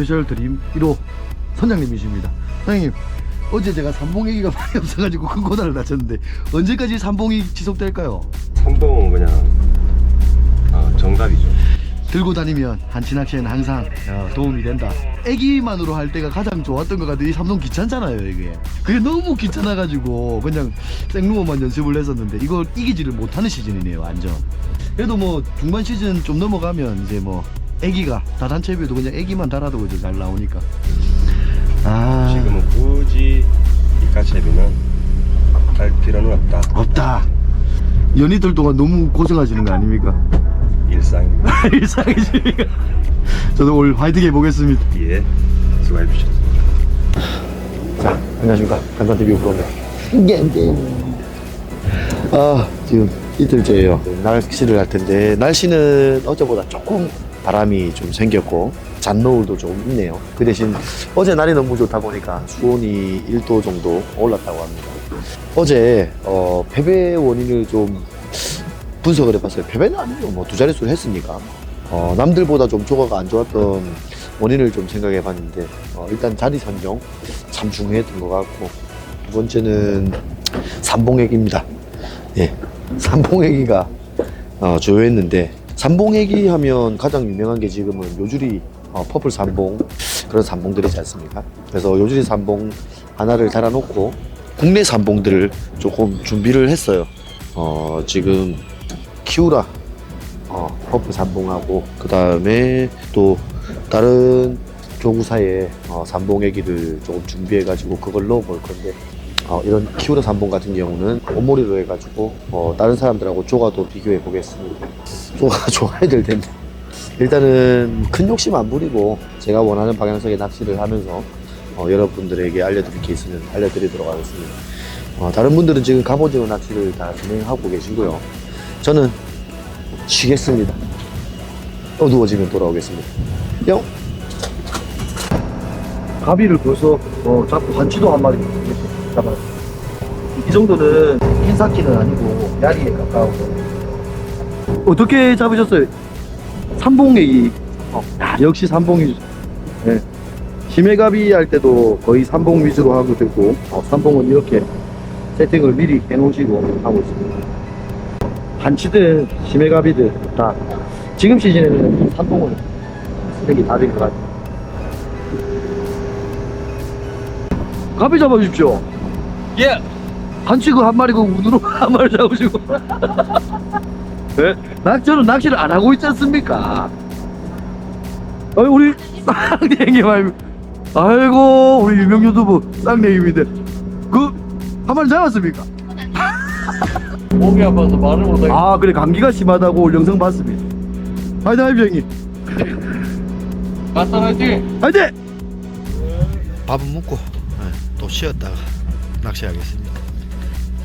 스페셜 드림 1호 선장님이십니다. 선장님 어제 제가 삼봉얘기가 많이 없어가지고 큰 고단을 다쳤는데 언제까지 삼봉이 지속될까요? 삼봉은 그냥 아, 정답이죠. 들고 다니면 한치 낚시에는 항상 어, 도움이 된다. 애기만으로 할 때가 가장 좋았던 것 같은데 이 삼동 귀찮잖아요 이게. 그게 너무 귀찮아가지고 그냥 생루어만 연습을 했었는데 이걸 이기지를 못하는 시즌이네요 완전. 그래도 뭐 중반 시즌 좀 넘어가면 이제 뭐 애기가 다단체 비도 그냥 애기만 달아도 이제 잘 나오니까. 아 지금은 굳이 이카체비는 갈 필요는 없다. 없다. 연이 들 동안 너무 고생하시는 거 아닙니까? 일상입니다. 일상이시니까. 저도 오늘 화이팅 해보겠습니다. 예, 수고해 주셨습니다. 자, 안녕하십니까. 간단TV 프로입니다. 아, 지금 이틀째예요. 날씨를 할 텐데, 날씨는 어제보다 조금 바람이 좀 생겼고, 잔노을도 좀 있네요. 그 대신 어제 날이 너무 좋다 보니까 수온이 1도 정도 올랐다고 합니다. 어제, 어, 패배 원인을 좀 분석을 해봤어요. 패배는 아니죠. 뭐 두 자릿수를 했으니까. 어, 남들보다 좀 조가가 안 좋았던 원인을 좀 생각해 봤는데, 어, 일단 자리 선정 참 중요했던 것 같고, 두 번째는 삼봉액입니다. 예. 삼봉액이가 어, 주요했는데, 삼봉액이 하면 가장 유명한 게 지금은 요주리 어, 퍼플 삼봉 그런 삼봉들이지 않습니까? 그래서 요주리 삼봉 하나를 달아놓고 국내 삼봉들을 조금 준비를 했어요. 어, 지금 키우라 어, 퍼프 삼봉하고 그 다음에 또 다른 조구사에 어, 삼봉 애기를 조금 준비해가지고 그걸 넣어볼 건데 어, 이런 키우라 삼봉 같은 경우는 온몰이로 해가지고 어, 다른 사람들하고 조가도 비교해 보겠습니다. 조가 좋아야 될 텐데 일단은 큰 욕심 안 부리고 제가 원하는 방향성의 낚시를 하면서 어, 여러분들에게 알려드릴 게 있으면 알려드리도록 하겠습니다. 어, 다른 분들은 지금 갑오징어 낚시를 다 진행하고 계시고요. 저는 쉬겠습니다. 어두워지면 돌아오겠습니다. 뿅! 가비를 벌써 어, 잡고 한치도 한 마리 잡아요. 이 정도는 흰사키는 아니고 야리에 가까워서 어떻게 잡으셨어요? 삼봉액이 어, 야, 역시 삼봉이 네. 심해가비 할 때도 거의 삼봉 위주로 하고 있고 어, 삼봉은 이렇게 세팅을 미리 해놓으시고 하고 있습니다. 한치든 심해가비든 다 지금 시즌에는 삼봉을 쓰는 게 다른 것 같아요. 가비 잡아주십시오. 예. 한치 그한 마리고 우드로 한 마리 잡으시고. 네? 낚시는 낚시를 안 하고 있지 않습니까? 아니, 우리 쌍냉이 말 아이고, 우리 유명 유튜브 쌍냉이인데. 그, 한 마리 잡았습니까? 목이 아파서 말을 못하겠어. 아, 그래, 감기가 심하다고 영상 봤습니다. 화이팅 하십시오, 형님. 갔다 화이팅! 화이팅! 밥은 먹고 또 쉬었다가 낚시하겠습니다.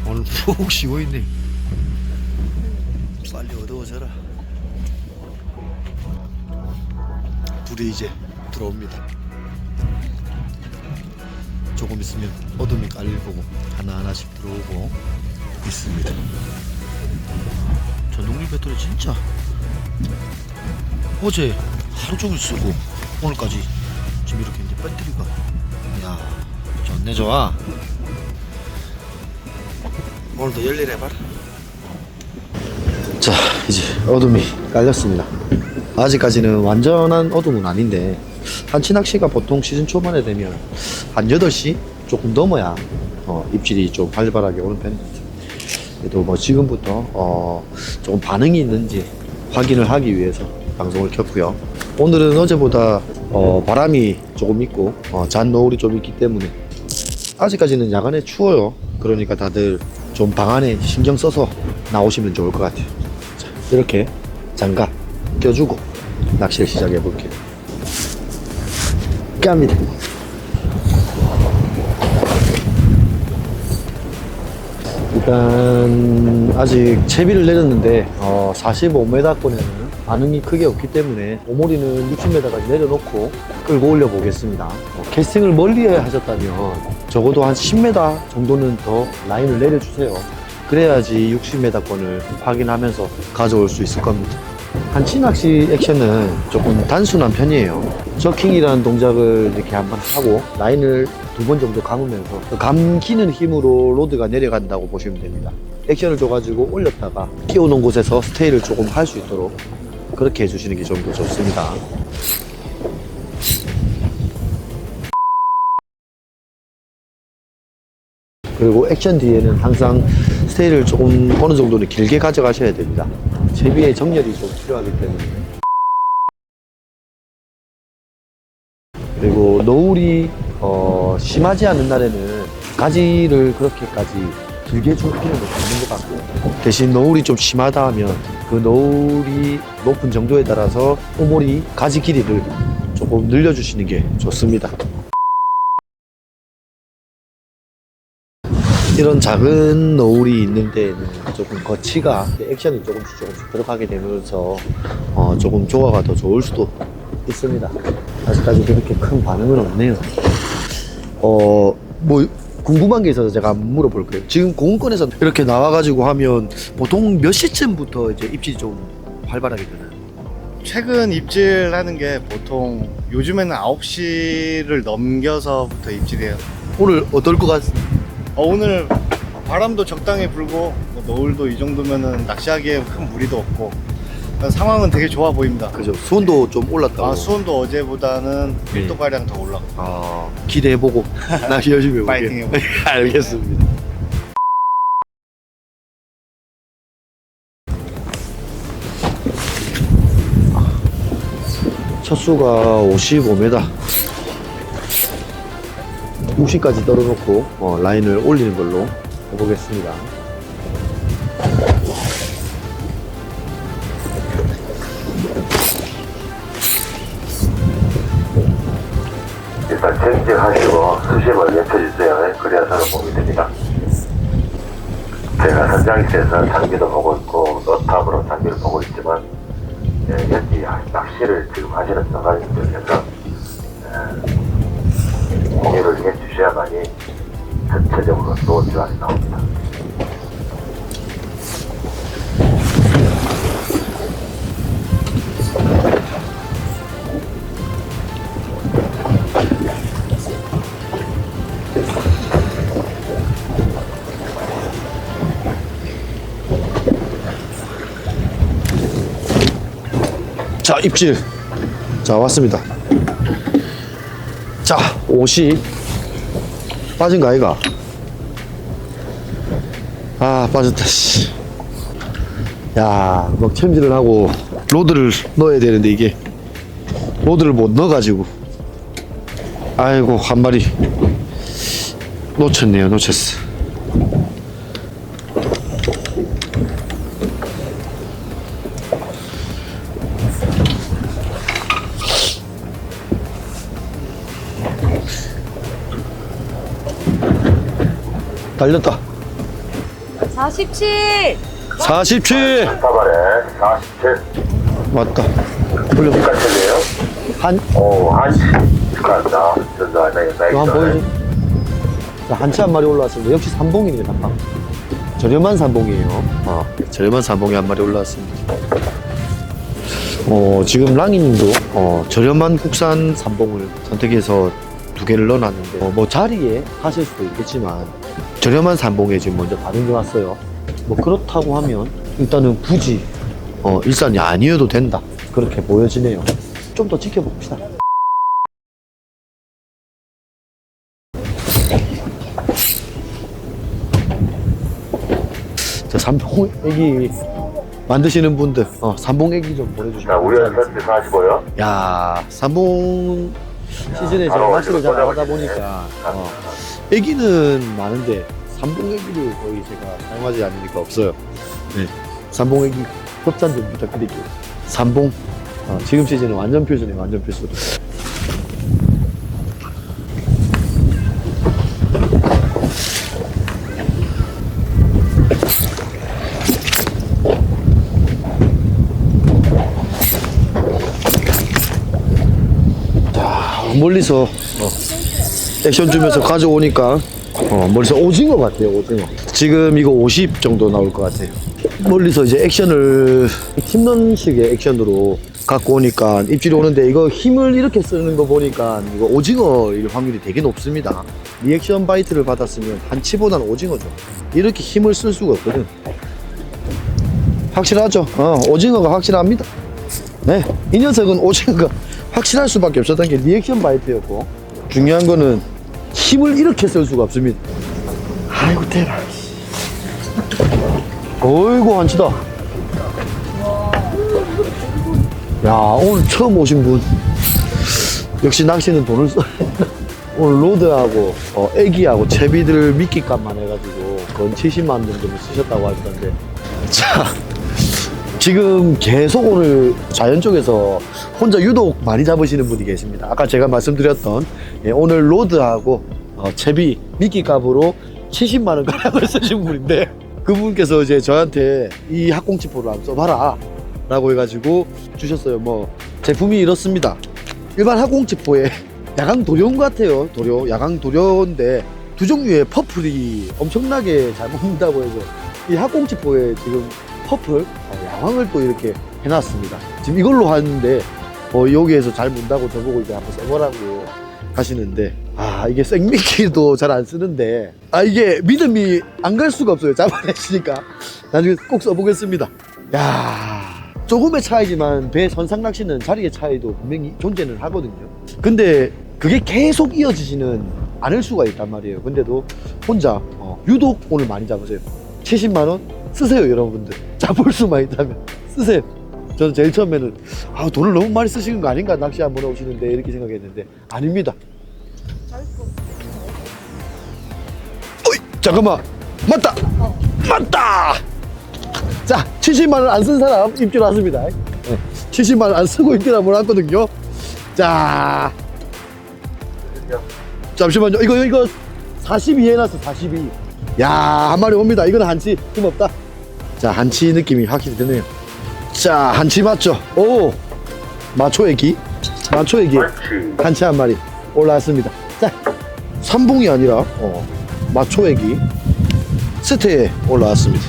오늘 푹 쉬고 있네. 빨리 어두워져라. 불이 이제 들어옵니다. 조금 있으면 어둠이 깔릴 거고 하나하나씩 들어오고 있습니다. 전동리 배터리 진짜 어제 하루 종일 쓰고 오늘까지 지금 이렇게 이제 배터리가 야 좋네 좋아 오늘도 열일해봐라 자 이제 어둠이 깔렸습니다 아직까지는 완전한 어둠은 아닌데 한치 낚시가 보통 시즌 초반에 되면 한 8시 조금 넘어야 어, 입질이 좀 활발하게 오는 편입니다 그래도 뭐 지금부터 어, 조금 반응이 있는지 확인을 하기 위해서 방송을 켰고요. 오늘은 어제보다 어, 바람이 조금 있고 어, 잔 노을이 좀 있기 때문에 아직까지는 야간에 추워요. 그러니까 다들 좀 방 안에 신경 써서 나오시면 좋을 것 같아요. 자, 이렇게 장갑 껴주고 낚시를 시작해 볼게요. 깝니다. 일단 아직 채비를 내렸는데 어, 45m권에는 반응이 크게 없기 때문에 오모리는 60m까지 내려놓고 끌고 올려 보겠습니다. 어, 캐스팅을 멀리 하셨다면 적어도 한 10m 정도는 더 라인을 내려주세요. 그래야지 60m권을 확인하면서 가져올 수 있을 겁니다. 한치 낚시 액션은 조금 단순한 편이에요. 저킹이라는 동작을 이렇게 한번 하고 라인을 두 번 정도 감으면서 그 감기는 힘으로 로드가 내려간다고 보시면 됩니다. 액션을 줘가지고 올렸다가 끼워놓은 곳에서 스테이를 조금 할 수 있도록 그렇게 해주시는 게 좀 더 좋습니다. 그리고 액션 뒤에는 항상 스테이를 조금 어느 정도는 길게 가져가셔야 됩니다. 제비의 정렬이 좀 필요하기 때문에. 그리고 노을이 어, 심하지 않은 날에는 가지를 그렇게까지 길게 줄 필요는 없는 것 같고 대신 노을이 좀 심하다 하면 그 노을이 높은 정도에 따라서 오모리 가지 길이를 조금 늘려주시는 게 좋습니다. 이런 작은 노을이 있는 데에는 조금 거치가 액션이 조금씩 조금씩 들어가게 되면서 어, 조금 조화가 더 좋을 수도 있습니다. 아직까지 그렇게 큰 반응은 없네요. 어, 뭐 궁금한 게 있어서 제가 물어볼 거예요. 지금 공원권에서 이렇게 나와가지고 하면 보통 몇 시쯤부터 이제 입질이 좀 활발하게 되나요? 최근 입질하는 게 보통 요즘에는 9시를 넘겨서부터 입질해요. 오늘 어떨 것 같습니다. 어, 오늘 바람도 적당히 불고 뭐 노을도 이 정도면은 낚시하기에 큰 무리도 없고 상황은 되게 좋아 보입니다. 그죠? 수온도 좀 올랐다고. 아, 수온도 어제보다는 네. 1도 가량 더 올랐고. 아, 기대해보고 낚시 열심히 해볼게요. 파이팅 해볼게요. 알겠습니다. 첫 수가 55m. 60까지 떨어놓고 어, 라인을 올리는 걸로 해보겠습니다. 쟁쟁하시고 수심을 높여주세요. 그래야 저는 몸이 됩니다. 제가 선장실에서 장비도 보고 있고 너탑으로 장비를 보고 있지만 예, 여기 낚시를 지금 하시는 선장님들께서 예, 공유를 해주셔야만이 전체적으로 좋은 조합이 나옵니다. 입질. 자, 왔습니다. 자, 50. 빠진 거 아이가? 아, 빠졌다, 씨. 야, 막 챔질을 하고, 로드를 넣어야 되는데, 이게, 로드를 못 넣어가지고. 아이고, 한 마리. 놓쳤네요, 놓쳤어. 달렸다. 47! 47! 사발에 47 맞다. 올려. 까칠이에요. 한, 오, 한시 축하합니다. 전자 나이 이거 한번 보여줘. 자, 한치 한 마리 올라왔습니다. 역시 삼봉입니다, 삼봉. 저렴한 삼봉이에요. 어, 저렴한 삼봉이 한 마리 올라왔습니다. 어, 지금 랑이님도 어, 저렴한 국산 삼봉을 선택해서 두 개를 넣어놨는데, 어, 뭐 자리에 하실 수도 있겠지만, 저렴한 삼봉에 지금 먼저 반응이 왔어요. 뭐 그렇다고 하면, 일단은 굳이, 어, 일산이 아니어도 된다. 그렇게 보여지네요. 좀 더 지켜봅시다. 자, 삼봉 애기 만드시는 분들, 어, 삼봉 애기 좀 자, 보내주시면 우연 감사하겠습니다. 선지 45요. 야, 삼봉 시즌에 제가 낚시를 잘 꽂아버리네. 나가다 보니까, 어, 애기는 많은데, 삼봉 애기를 거의 제가 사용하지 않으니까 없어요. 네. 삼봉 애기 협찬 좀 부탁드릴게요. 삼봉, 어, 지금 시즌은 완전 필수네, 완전 필수. 멀리서 어, 액션 주면서 가져오니까 어, 멀리서 오징어 같아요 오징어 지금 이거 50 정도 나올 것 같아요 멀리서 이제 액션을 팀런식의 액션으로 갖고 오니까 입질이 오는데 이거 힘을 이렇게 쓰는 거 보니까 이거 오징어일 확률이 되게 높습니다. 리액션 바이트를 받았으면 한치보다는 오징어죠. 이렇게 힘을 쓸 수가 없거든. 확실하죠? 어, 오징어가 확실합니다. 네, 이 녀석은 오징어가 확실할 수밖에 없었던 게 리액션 바이트였고 중요한 거는 힘을 이렇게 쓸 수가 없습니다. 아이고 대라. 어이구 한치다. 야 오늘 처음 오신 분 역시 낚시는 돈을 써. 오늘 로드하고 어, 애기하고 채비들 미끼값만 해가지고 건 70만 원 정도를 쓰셨다고 하시던데 자 지금 계속 오늘 자연 쪽에서 혼자 유독 많이 잡으시는 분이 계십니다. 아까 제가 말씀드렸던 예, 오늘 로드하고 어, 채비 미끼 값으로 70만 원 가량을 쓰신 분인데 그분께서 이제 저한테 이 학공치포를 한번 써봐라 라고 해가지고 주셨어요. 뭐 제품이 이렇습니다. 일반 학공치포에 야광 도료인 것 같아요. 도료 야광 도료인데 두 종류의 퍼플이 엄청나게 잘 먹는다고 해서 이 학공치포에 지금 퍼플 어, 야광을 또 이렇게 해놨습니다. 지금 이걸로 하는데 어, 여기에서 잘 문다고 저보고 이제 한번 써보라고 하시는데 아 이게 생미끼도 잘 안 쓰는데 아 이게 믿음이 안 갈 수가 없어요. 잡아내시니까 나중에 꼭 써보겠습니다. 야 조금의 차이지만 배 선상 낚시는 자리의 차이도 분명히 존재는 하거든요. 근데 그게 계속 이어지지는 않을 수가 있단 말이에요. 근데도 혼자 어, 유독 오늘 많이 잡으세요. 70만 원 쓰세요, 여러분들. 잡을 수만 있다면 쓰세요. 저는 제일 처음에는 아 돈을 너무 많이 쓰시는 거 아닌가 낚시 한번 오시는데 이렇게 생각했는데 아닙니다. 어이 잠깐만 맞다 맞다. 자 70만 원 안 쓴 사람 입질 왔습니다. 네, 70만 원 안 쓰고 입질 한번 왔거든요. 자 잠시만요. 이거 이거 42 해놨어 42. 야한 마리 옵니다. 이거는 한치 힘없다. 자 한치 느낌이 확실히 드네요. 자 한치 맞죠? 오 마초의 기 마초의 기 한치 한 마리 올라왔습니다. 자 삼봉이 아니라 어, 마초의 기 스테에 올라왔습니다.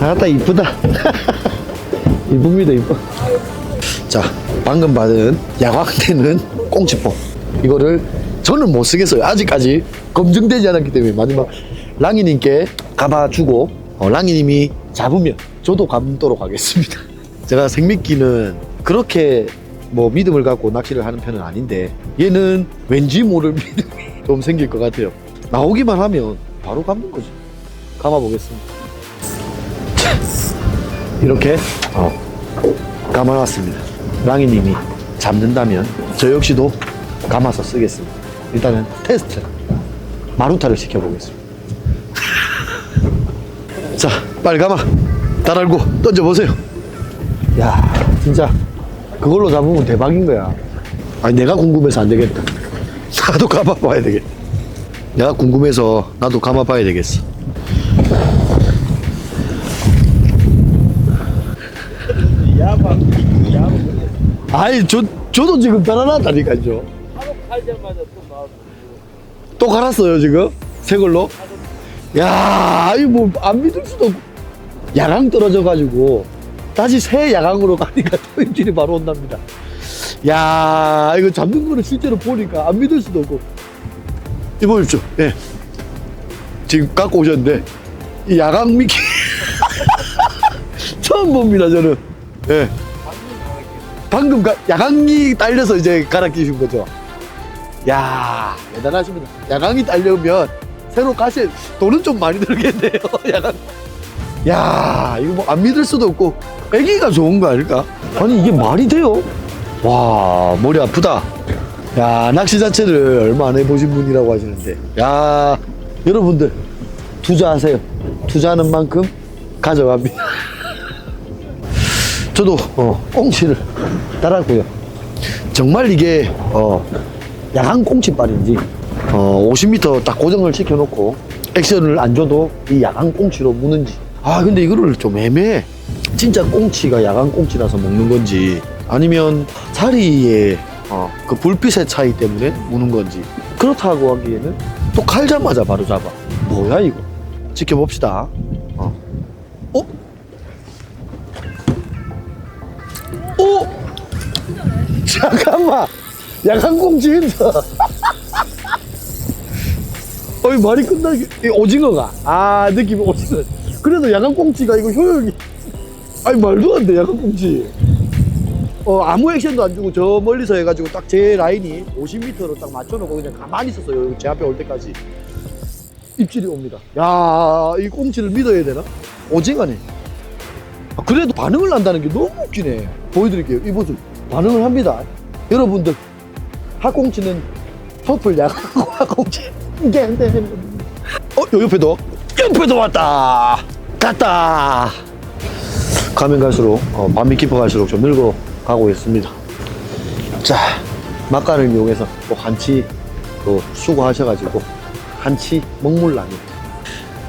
아따 이쁘다. 이쁩니다 이뻐. 자 방금 받은 야광되는 꽁치포 이거를 저는 못 쓰겠어요 아직까지 검증되지 않았기 때문에 마지막 랑이님께 가봐주고 어, 랑이님이 잡으면 저도 감도록 하겠습니다 제가 생미끼는 그렇게 뭐 믿음을 갖고 낚시를 하는 편은 아닌데 얘는 왠지 모를 믿음이 좀 생길 것 같아요 나오기만 하면 바로 감는 거죠 감아보겠습니다 이렇게 어, 감아놨습니다. 랑이님이 잡는다면 저 역시도 감아서 쓰겠습니다. 일단은 테스트 마루타를 시켜보겠습니다. 자, 빨리 감아. 달알고 던져보세요. 야, 진짜 그걸로 잡으면 대박인 거야. 아니 내가 궁금해서 안 되겠다. 나도 감아봐야 되겠다. 내가 궁금해서 나도 감아봐야 되겠어. 아이 저 저도 지금 달아놨다니까요. 팔자마자 또 갈았어요 지금 새 걸로. 야, 이거 뭐안 믿을 수도 없고 야광 떨어져 가지고 다시 새 야광으로 가니까 또 입질이 바로 온답니다. 야, 이거 잡는 거를 실제로 보니까 안 믿을 수도 없고. 이거 보십시오. 예. 지금 갖고 오셨는데 이 야광 미끼 처음 봅니다 저는. 예. 방금 가, 야광이 딸려서 이제 갈아 끼신 거죠. 야 대단하십니다. 야광이 딸려면 새로 가실 돈은 좀 많이 들겠네요. 야광. 야 이거 뭐 안 믿을 수도 없고 애기가 좋은 거 아닐까? 아니 이게 말이 돼요? 와 머리 아프다. 야 낚시 자체를 얼마 안 해보신 분이라고 하시는데 야 여러분들 투자하세요. 투자하는 만큼 가져갑니다. 저도 어, 꽁치를 달았고요. 정말 이게 어, 야간 꽁치발인지 어, 50m 딱 고정을 시켜놓고 액션을 안 줘도 이 야간 꽁치로 무는지 아 근데 이거를 좀 애매해. 진짜 꽁치가 야간 꽁치라서 먹는 건지 아니면 자리에 어, 그 불빛의 차이 때문에 우는 건지. 그렇다고 하기에는 또 칼자마자 바로 잡아. 뭐야 이거? 지켜봅시다. 어? 어? 어? 잠깐만! 야간 꽁치 힘들어 어이 말이 끝나게 이 오징어가. 아 느낌이 오징어. 그래도 야간 꽁치가 이거 효용이 아니 말도 안 돼 야간 꽁치. 어 아무 액션도 안 주고 저 멀리서 해가지고 딱 제 라인이 50m로 딱 맞춰놓고 그냥 가만히 있었어요. 제 앞에 올 때까지. 입질이 옵니다. 야 이 꽁치를 믿어야 되나? 오징어네. 아, 그래도 반응을 한다는 게 너무 웃기네. 보여드릴게요 이 모습. 반응을 합니다. 여러분들 학꽁치는 퍼플 야간 학꽁치. 이게 안 돼. 어, 요 옆에도? 옆에도 왔다. 갔다. 가면 갈수록 어, 밤이 깊어갈수록 좀 늙어 가고 있습니다. 자, 막간을 이용해서 또 한치 또 수고하셔가지고 한치 먹물라니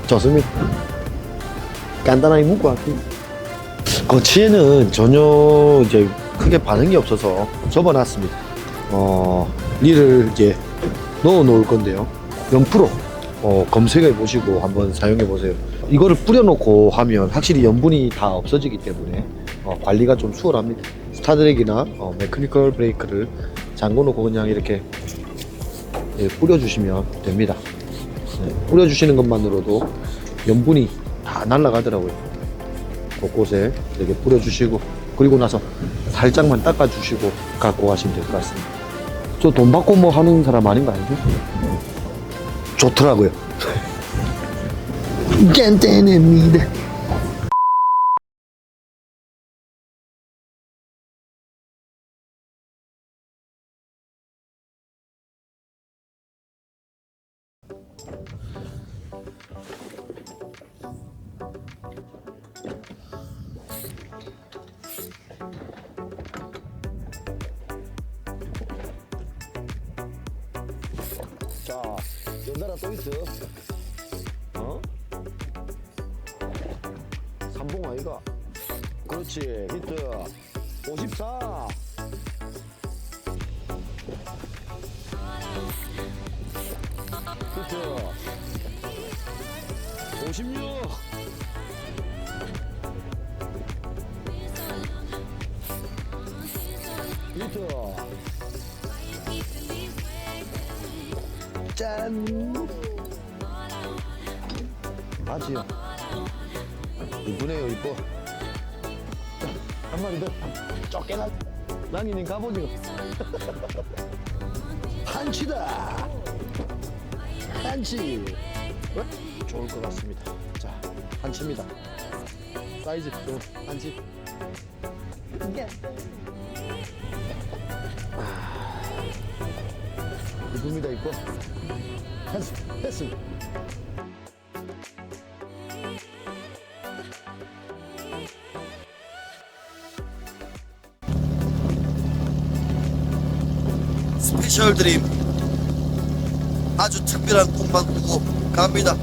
좋습니다. 간단하게 묵고 왔습니다. 거치에는 전혀 이제 크게 반응이 없어서 접어놨습니다. 어, 리를 이제 넣어 놓을 건데요. 연프로 어, 검색해 보시고 한번 사용해 보세요. 이거를 뿌려놓고 하면 확실히 염분이 다 없어지기 때문에 어, 관리가 좀 수월합니다. 스타드랙이나 어, 메커니컬 브레이크를 잠궈 놓고 그냥 이렇게 예, 뿌려주시면 됩니다. 네, 뿌려주시는 것만으로도 염분이 다 날아가더라고요. 곳곳에 이렇게 뿌려주시고 그리고 나서 살짝만 닦아주시고 갖고 가시면 될 것 같습니다. 저 돈 받고 뭐 하는 사람 아닌 거 아니죠? 좋더라고요. 깐깐합니다. 자, 연달아 또 있어. 어? 그렇지, 히트. 54. 히트. 56. 히트. 짠! 아지요. 이쁘네요, 이뻐. 자, 한 마리 더. 쫓겨나. 낭이님 갑오징어. 한치다! 한치! 어? 좋을 것 같습니다. 자, 한치입니다. 사이즈 좋은 한치. 아, 이쁩니다, 이뻐. 했어. 스 페셜 드림 아주 특별한 꿈만 꾸고 갑니다.